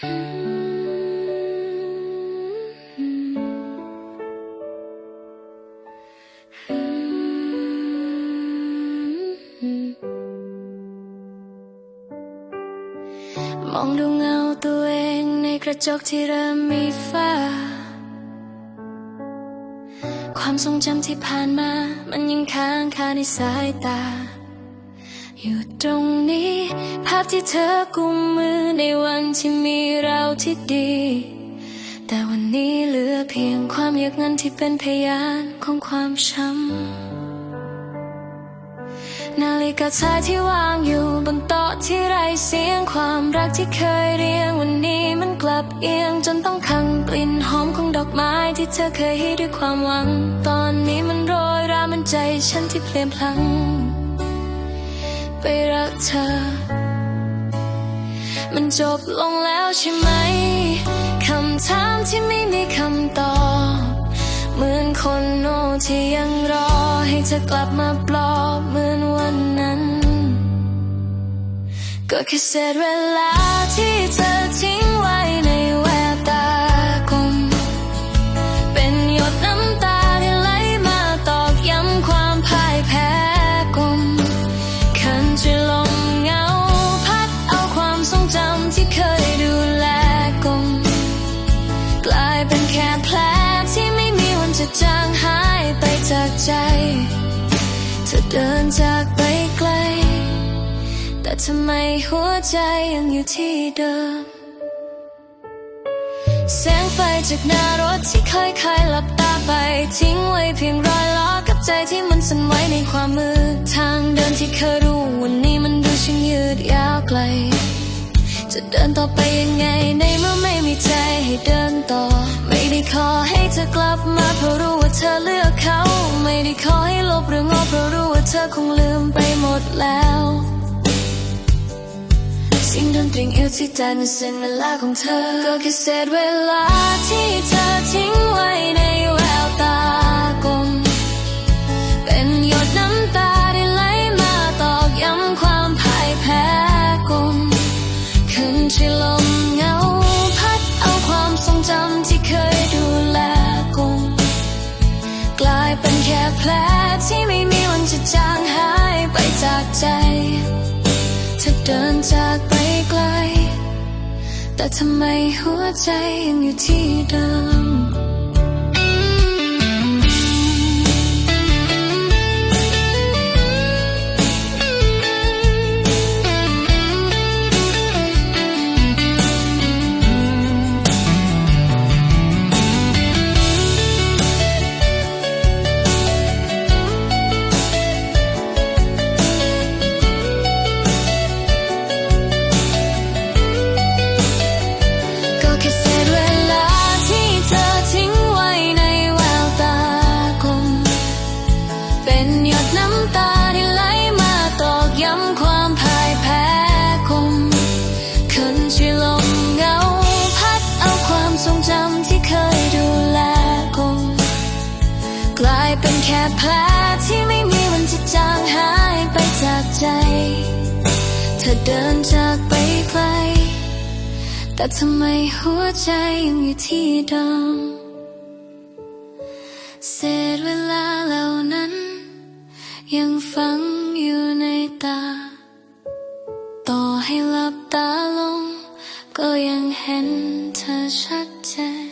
มองดูเงาตัวเองในกระจกที่เริ่มมีฝ้า ความทรงจำที่ผ่านมา มันยังค้างคาในสายตา อยู่ตรงนี้ ภาพที่เธอกุมมือในวันที่มีเราที่ดี แต่วันนี้เหลือเพียงความอยากเงินที่เป็นพยานของความช้ำนาฬิกาชายที่วางอยู่บนโต๊ะที่ไร้เสียงความรักที่เคยเรียงวันนี้มันกลับเอียงจนต้องขังกลิ่นหอมของดอกไม้ที่เธอเคยให้ด้วยความหวัง ตอนนี้มันโรยรามันใจฉันที่เพลียนพลัง ไปรักเธอ มันจบลงแล้วใช่ไหม คำถามที่ไม่มีคำตอบ เหมือนคนโง่ที่ยังรอ ให้เธอกลับมาปลอบเหมือนวันนั้น ก็แค่เศษเวลาที่เธอทิ้ายเป็นแค่แผลที่ไม่มีวันจะจางหายไปจากใจ เธอเดินจากไปไกล แต่ทำไมหัวใจยังอยู่ที่เดิมแสงไฟจากหน้ารถที่เคยคายหลับตาไป ทิ้งไว้เพียงรอยล้อกับใจที่มันสั่นไหวในความมืดทางเดินที่เคยรู้วันนี้มันดูช่างยืดยาวไกล จะเดินต่อไปยังไงในเมื่อไม่มีใจให้เดินต่อ ไม่ได้ขอให้เธอกลับมาเพราะรู้ว่าเธอเลือกเขา ไม่ได้ขอให้ลบเรื่องอเพราะรู้ว่าเธอคงลืมไปหมดแล้วสิ่งดนตรีเอวที่แต่ในเส้นเวลาของเธอ ก็แค่เศษเวลาที่เธอ จากไปไกล แต่ทำไมหัวใจยังอยู่ที่เดิม กลายเป็นแค่แผลที่ไม่มีวันจะจางหายไปจากใจ เธอเดินจากไปไกล แต่ทำไมหัวใจยังอยู่ที่เดิมเศษเวลาเหล่านั้น ยังฝังอยู่ในตา ต่อให้หลับตาลง ก็ยังเห็นเธอชัดเจน